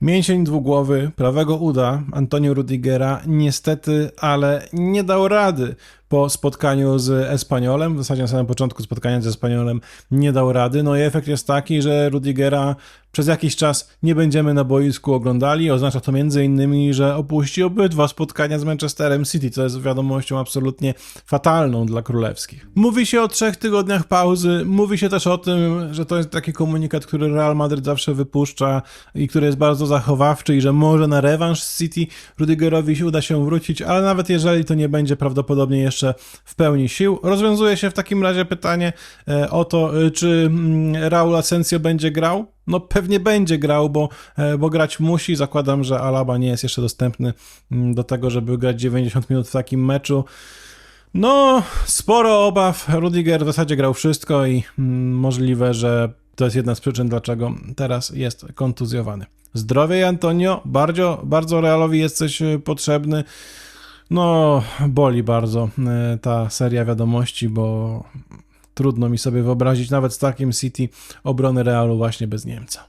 Mięsień dwugłowy prawego uda Antonio Rudigera niestety, ale nie dał rady po spotkaniu z Espaniolem. W zasadzie na samym początku spotkania z Espaniolem nie dał rady. No i efekt jest taki, że Rudigera przez jakiś czas nie będziemy na boisku oglądali. Oznacza to między innymi, że opuści obydwa spotkania z Manchesterem City, co jest wiadomością absolutnie fatalną dla królewskich. Mówi się o trzech tygodniach pauzy, mówi się też o tym, że to jest taki komunikat, który Real Madrid zawsze wypuszcza i który jest bardzo zachowawczy i że może na rewanż z City Rudigerowi uda się wrócić, ale nawet jeżeli to nie będzie prawdopodobnie jeszcze w pełni sił, rozwiązuje się w takim razie pytanie e, o to, e, czy mm, Raul Asensio będzie grał? No pewnie będzie grał, bo, e, bo grać musi. Zakładam, że Alaba nie jest jeszcze dostępny mm, do tego, żeby grać 90 minut w takim meczu. No, sporo obaw. Rudiger w zasadzie grał wszystko i mm, możliwe, że to jest jedna z przyczyn, dlaczego teraz jest kontuzjowany. Zdrowie Antonio, bardzo, bardzo Realowi jesteś potrzebny. No, boli bardzo e, ta seria wiadomości, bo trudno mi sobie wyobrazić nawet z takim City obrony Realu właśnie bez Niemca.